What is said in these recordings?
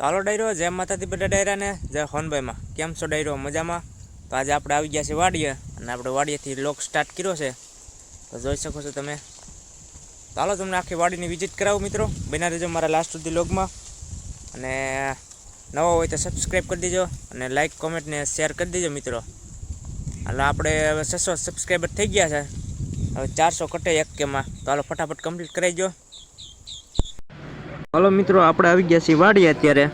તો હાલો ડાયરો, જય માતાથી બધા ડાયરાને, જય હોનભાઈમાં. કેમ છો ડાયરો? મજામાં? તો આજે આપણે આવી ગયા છે વાડીએ અને આપણે વાડીએથી લોક સ્ટાર્ટ કર્યો છે. તો જોઈ શકો છો તમે. તો હાલો તમને આખી વાડીની વિઝિટ કરાવું મિત્રો. બના દેજો મારા લાસ્ટ સુધી લોગમાં. અને નવો હોય તો સબસ્ક્રાઈબ કરી દેજો અને લાઇક કોમેન્ટ ને શેર કરી દેજો મિત્રો. હાલો આપણે હવે છસો સબસ્ક્રાઈબર થઈ ગયા છે. હવે ચારસો કટે એક કેમાં. તો હાલો ફટાફટ કમ્પ્લીટ કરાવી દો હાલો મિત્રો, આપણે આવી ગયા છીએ વાડી અત્યારે.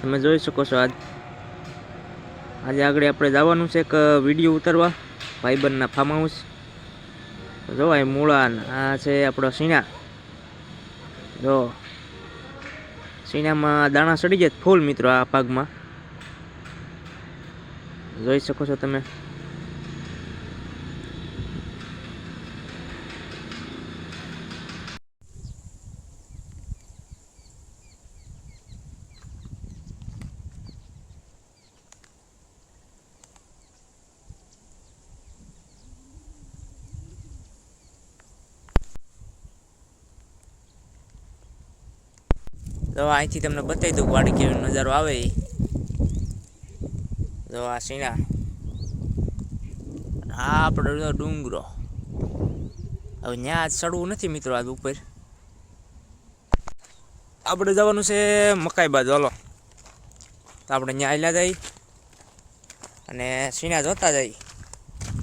તમે જોઈ શકો છો આજ. આજે આગળ આપણે જવાનું છે એક વીડિયો ઉતારવા, ભાઈબંધના ફાર્મ હાઉસ જો આ મૂળા આ છે આપણો સીણા. જો. સીણામાં દાણા સડી જાય ફૂલ મિત્રો આ પાકમાં જોઈ શકો છો તમે. તો અહીંથી તમને બતાવી દઉં વાડી કેવી નજારો આવે જો આ સીણા આ આપણો ડુંગરો. હવે ત્યાં આજ ચડવું નથી મિત્રો આજ ઉપર. આપણે જવાનું છે મકાઈ બાજુ, હાલો. તો આપણે ત્યાં આયલા જઈ અને સીણા જોતા જઈ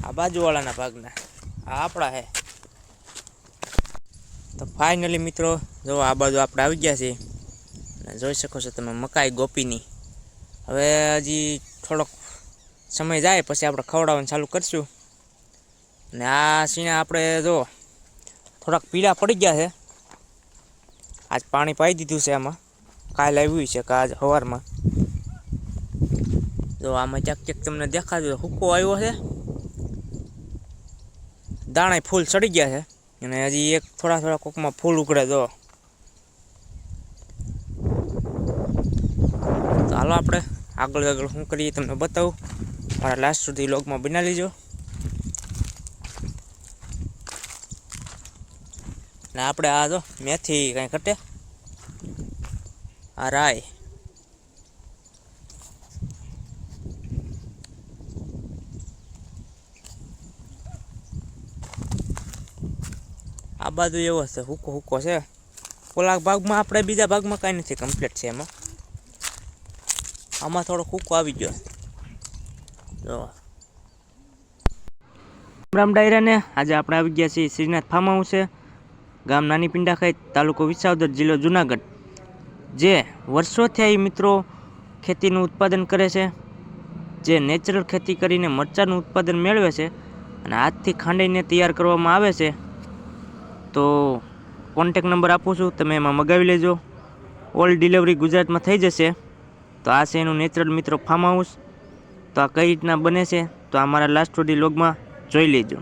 આ બાજુવાળાના ભાગના. આ આપણા હે. તો ફાઇનલી મિત્રો, જો આ બાજુ આપણે આવી ગયા છીએ. અને જોઈ શકો છો તમે મકાઈ ગોપીની. હવે હજી થોડોક સમય જાય પછી આપણે ખવડાવવાનું ચાલુ કરશું. અને આ સીણા આપણે જો થોડાક પીળા પડી ગયા છે. આજ પાણી પાઈ દીધું છે આમાં. કાલ આવ્યું છે કે આજ સવારમાં. જો આમાં ક્યાંક ક્યાંક તમને દેખાતું હુક્કો આવ્યો છે. દાણા ફૂલ ચડી ગયા છે. અને હજી એક થોડા થોડા કોકમાં ફૂલ ઉકળે જો તો હાલો આપણે આગળ આગળ શું કરીએ તમને બતાવું. મારા લાસ્ટ સુધી લોગમાં બનાવી લેજો ને આપણે આ જો મેથી કાંઈ ઘટે? આ રાય આ બાજુ એવો છે, હુકો હુકો છે. ઓલા ભાગમાં આપણે બીજા ભાગમાં કાંઈ નથી કમ્પ્લીટ છે એમાં. આમાં થોડો કૂકો આવી ગયો. જો રામ ડાયરાને આજે આપણે આવી ગયા છીએ શ્રીનાથ ફાર્મ હાઉસે ગામ નાની પિંડાખાઈ તાલુકો વિસાવદર જિલ્લો જુનાગઢ. જે વર્ષોથી આ મિત્રો ખેતીનું ઉત્પાદન કરે છે, જે નેચરલ ખેતી કરીને મરચાંનું ઉત્પાદન મેળવે છે અને હાથથી ખાંડીને તૈયાર કરવામાં આવે છે. તો કોન્ટેક નંબર આપું છું, તમે એમાં મગાવી લેજો. ઓલ ડિલિવરી ગુજરાતમાં થઈ જશે. તો આ છે એનું નેચરલ મિત્રો ફાર્મ હાઉસ તો આ કઈ રીતના બને છે? તો આ મારા લાસ્ટ સુધી લોગમાં જોઈ લેજો.